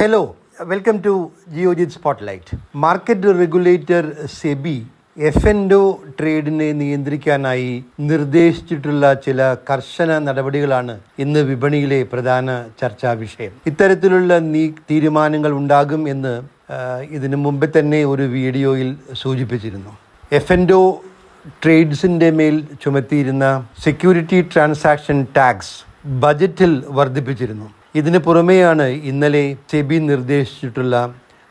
Hello welcome to Geojit spotlight market regulator SEBI F and O ട്രേഡിനെ നിയന്ത്രിക്കാനായി നിർദ്ദേശിച്ചിട്ടുള്ള ചില കർശന നടപടികളാണ് ഇന്ന് വിപണിയിലെ പ്രധാന ചർച്ചാ വിഷയം. ഇത്തരത്തിലുള്ള നീ തീരുമാനങ്ങൾ ഉണ്ടാകും എന്ന് ഇതിനു മുമ്പ് തന്നെ ഒരു വീഡിയോയിൽ സൂചിപ്പിച്ചിരുന്നു. എഫ് എൻ ഡോ ട്രേഡ്സിന്റെ മേൽ ചുമത്തിയിരുന്ന സെക്യൂരിറ്റി ട്രാൻസാക്ഷൻ ടാക്സ് ബജറ്റിൽ വർദ്ധിപ്പിച്ചിരുന്നു. ഇതിന് പുറമെയാണ് ഇന്നലെ സെബി നിർദ്ദേശിച്ചിട്ടുള്ള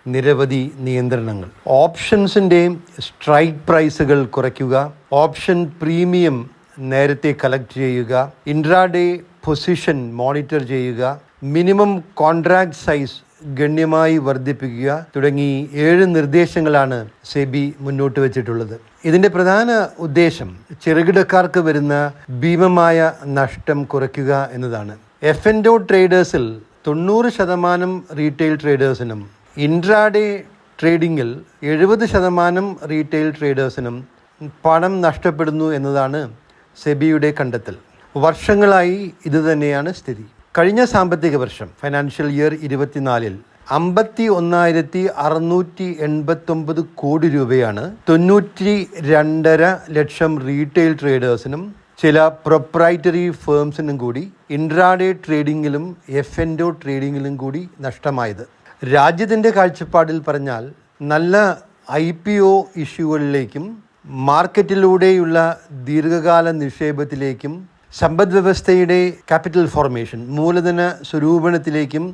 നിരവധി നിയന്ത്രണങ്ങൾ. ഓപ്ഷൻസിന്റെ സ്ട്രൈക്ക് പ്രൈസുകൾ കുറയ്ക്കുക ഓപ്ഷൻ പ്രീമിയം നേരത്തെ കളക്ട് ചെയ്യുക ഇൻട്രാഡേ പൊസിഷൻ മോണിറ്റർ ചെയ്യുക മിനിമം കോൺട്രാക്ട് സൈസ് ഗണ്യമായി വർദ്ധിപ്പിക്കുക തുടങ്ങി ഏഴ് നിർദ്ദേശങ്ങളാണ് സെബി മുന്നോട്ട് വച്ചിട്ടുള്ളത്. ഇതിന്റെ പ്രധാന ഉദ്ദേശം ചെറുകിടക്കാർക്ക് വരുന്ന ഭീമമായ നഷ്ടം കുറയ്ക്കുക എന്നതാണ്. എഫ് എൻ ഡോ ട്രേഡേഴ്സിൽ തൊണ്ണൂറ് ശതമാനം റീറ്റെയിൽ ട്രേഡേഴ്സിനും ഇൻട്രാഡേ ട്രേഡിങ്ങിൽ എഴുപത് ശതമാനം റീറ്റെയിൽ ട്രേഡേഴ്സിനും പണം നഷ്ടപ്പെടുന്നു എന്നതാണ് സെബിയുടെ കണ്ടെത്തൽ. വർഷങ്ങളായി ഇതുതന്നെയാണ് സ്ഥിതി. കഴിഞ്ഞ സാമ്പത്തിക വർഷം ഫൈനാൻഷ്യൽ ഇയർ ഇരുപത്തിനാലിൽ അമ്പത്തി ഒന്നായിരത്തി അറുന്നൂറ്റി എൺപത്തൊമ്പത് കോടി രൂപയാണ് തൊണ്ണൂറ്റി രണ്ടര ലക്ഷം റീറ്റെയിൽ ട്രേഡേഴ്സിനും ചില പ്രൊപ്രൈറ്ററി ഫേംസിനും കൂടി ഇൻട്രാഡേ ട്രേഡിങ്ങിലും എഫ് എൻഡോ ട്രേഡിങ്ങിലും കൂടി നഷ്ടമായത്. രാജ്യത്തിന്റെ കാഴ്ചപ്പാടിൽ പറഞ്ഞാൽ നല്ല ഐ പി ഒ ഇഷ്യൂകളിലേക്കും മാർക്കറ്റിലൂടെയുള്ള ദീർഘകാല നിക്ഷേപത്തിലേക്കും സമ്പദ് വ്യവസ്ഥയുടെ ക്യാപിറ്റൽ ഫോർമേഷൻ മൂലധന സ്വരൂപണത്തിലേക്കും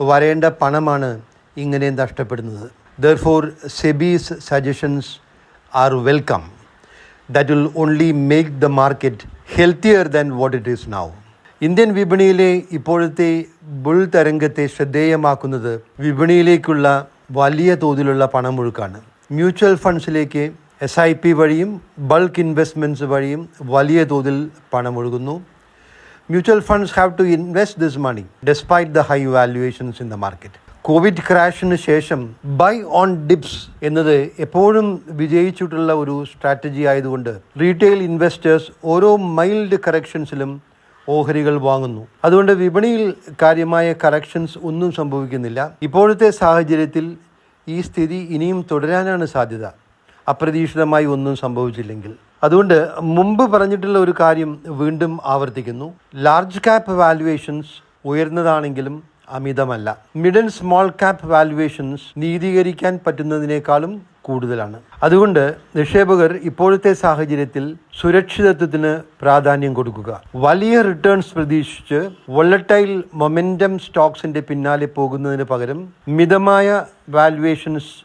വരേണ്ട പണമാണ് ഇങ്ങനെ നഷ്ടപ്പെടുന്നത്. Therefore SEBI's suggestions are welcome that will only make the market healthier than what it is now Indian വിപണിയിലെ ഇപ്പോഴത്തെ ബുൾ തരംഗത്തെ ശ്രദ്ധേയമാക്കുന്നത് വിപണിയിലേക്കുള്ള വലിയ തോതിലുള്ള പണമൊഴുക്കാണ് മ്യൂച്വൽ ഫണ്ട്സിലേക്ക് എസ് ഐ പി വഴിയും ബൾക്ക് ഇൻവെസ്റ്റ്മെന്റ്സ് വഴിയും വലിയ തോതിൽ പണമൊഴുകുന്നു mutual funds have to invest this money despite the high valuations in the market Covid ക്രാഷിന് ശേഷം ബൈ ഓൺ ഡിപ്സ് എന്നത് എപ്പോഴും വിജയിച്ചിട്ടുള്ള ഒരു സ്ട്രാറ്റജി ആയതുകൊണ്ട് റീറ്റെയിൽ ഇൻവെസ്റ്റേഴ്സ് ഓരോ മൈൽഡ് കറക്ഷൻസിലും ഓഹരികൾ വാങ്ങുന്നു. അതുകൊണ്ട് വിപണിയിൽ കാര്യമായ കറക്ഷൻസ് ഒന്നും സംഭവിക്കുന്നില്ല. ഇപ്പോഴത്തെ സാഹചര്യത്തിൽ ഈ സ്ഥിതി ഇനിയും തുടരാനാണ് സാധ്യത. അപ്രതീക്ഷിതമായി ഒന്നും സംഭവിച്ചില്ലെങ്കിൽ. അതുകൊണ്ട് മുമ്പ് പറഞ്ഞിട്ടുള്ള ഒരു കാര്യം വീണ്ടും ആവർത്തിക്കുന്നു. ലാർജ് ക്യാപ്പ് വാല്യുവേഷൻസ് ഉയർന്നതാണെങ്കിലും അമിതമല്ല. Mid and small cap valuations നീതീകരിക്കാൻ പറ്റുന്നതിനേക്കാളും കൂടുതലാണ്. അതുകൊണ്ട് നിക്ഷേപകർ ഇപ്പോഴത്തെ സാഹചര്യത്തിൽ സുരക്ഷിതത്വത്തിന് പ്രാധാന്യം കൊടുക്കുക. വലിയ റിട്ടേൺസ് പ്രതീക്ഷിച്ച് വൊളട്ടൈൽ മൊമെന്റം സ്റ്റോക്സിന്റെ പിന്നാലെ പോകുന്നതിന് പകരം മിതമായ വാല്യുവേഷൻസ്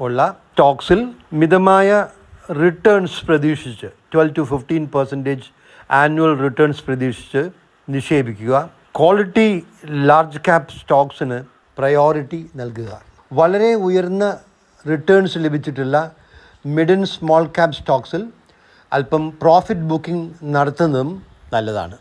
ഉള്ള സ്റ്റോക്സിൽ മിതമായ റിട്ടേൺസ് പ്രതീക്ഷിച്ച് twelve to fifteen percentage annual returns പ്രതീക്ഷിച്ച് നിക്ഷേപിക്കുക. ക്വാളിറ്റി ലാർജ് ക്യാപ് സ്റ്റോക്സിന് പ്രയോറിറ്റി നൽകുക. വളരെ ഉയർന്ന റിട്ടേൺസ് ലഭിച്ചിട്ടുള്ള മിഡ് സ്മോൾ ക്യാപ് സ്റ്റോക്സിൽ അല്പം പ്രോഫിറ്റ് ബുക്കിംഗ് നടത്തുന്നതും നല്ലതാണ്.